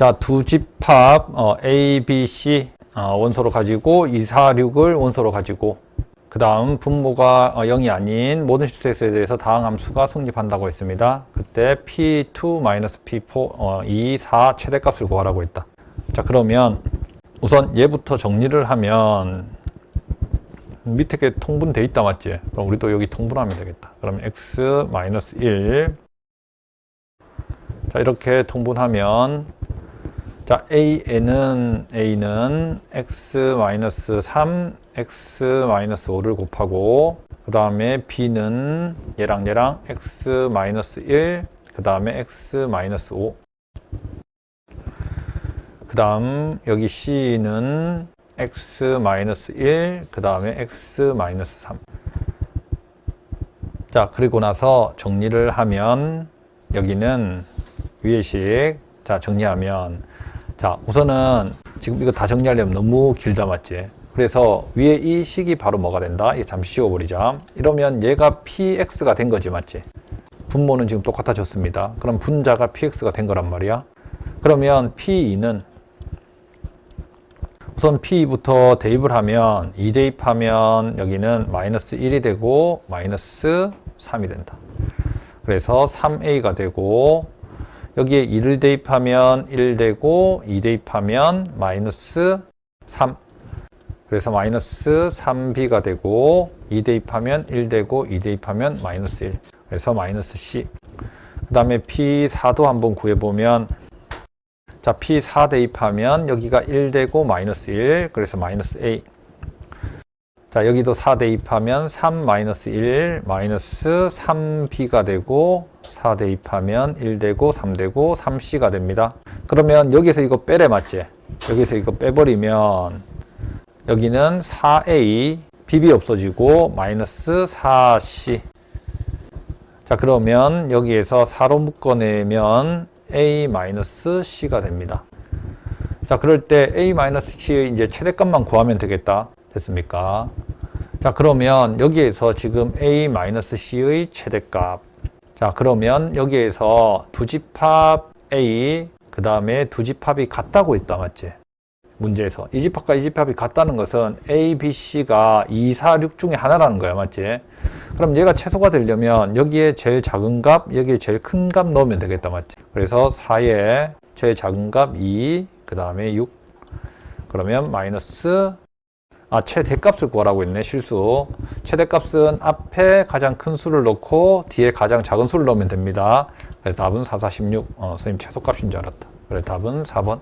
자, 두 집합 어, A, B, C 어, 원소로 가지고 2, 4, 6을 원소로 가지고 그 다음 분모가 어, 0이 아닌 모든 실수에 대해서 다항 함수가 성립한다고 했습니다. 그때 P2 P4 어, 2, 4 최대값을 구하라고 했다. 자 그러면 우선 얘부터 정리를 하면 밑에 게 통분돼 있다 맞지? 그럼 우리도 여기 통분하면 되겠다. 그러면 x 1. 자 이렇게 통분하면 자 a는 a는 x 3 x 5를 곱하고 그 다음에 b는 얘랑 얘랑 x 1, 그 다음에 x 5. 그 다음 여기 c는 x-1, 그 다음에 x-3. 자, 그리고 나서 정리를 하면 여기는 위에식. 자, 정리하면 자, 우선은 지금 이거 다 정리하려면 너무 길다 맞지? 그래서 위에 이 식이 바로 뭐가 된다? 이거 잠시 씌워버리자. 이러면 얘가 px가 된 거지 맞지? 분모는 지금 똑같아졌습니다. 그럼 분자가 px가 된 거란 말이야. 그러면 p2는 우선 P부터 대입을 하면 2 대입하면 여기는 마이너스 1이 되고 마이너스 3이 된다. 그래서 3A가 되고 여기에 2를 대입하면 1 되고 2 대입하면 마이너스 3 그래서 마이너스 3B가 되고 2 대입하면 1 되고 2 대입하면 마이너스 1 그래서 마이너스 C 그 다음에 P4도 한번 구해보면 자, P4 대입하면 여기가 1 되고 마이너스 1, 그래서 마이너스 A. 자, 여기도 4 대입하면 3 마이너스 1, 마이너스 3B가 되고 4 대입하면 1 되고 3 되고 3C가 됩니다. 그러면 여기서 이거 빼래 맞지? 여기서 이거 빼버리면 여기는 4A, BB 없어지고 마이너스 4C. 자, 그러면 여기에서 4로 묶어내면 a-c가 됩니다. 자, 그럴 때 a-c의 이제 최대값만 구하면 되겠다. 됐습니까? 자, 그러면 여기에서 지금 a-c의 최대값. 자, 그러면 여기에서 두 집합 a, 그 다음에 두 집합이 같다고 했다. 맞지? 문제에서. 이 집합과 이 집합이 같다는 것은 a, b, c가 2, 4, 6 중에 하나라는 거야. 맞지? 그럼 얘가 최소가 되려면 여기에 제일 작은 값, 여기에 제일 큰 값 넣으면 되겠다. 맞지? 그래서 4에 제일 작은 값 2, 그 다음에 6. 그러면 마이너스, 아, 최대값을 구하라고 했네. 실수. 최대값은 앞에 가장 큰 수를 넣고 뒤에 가장 작은 수를 넣으면 됩니다. 그래서 답은 4, 4, 16. 어, 선생님 최소값인 줄 알았다. 그래 답은 4번.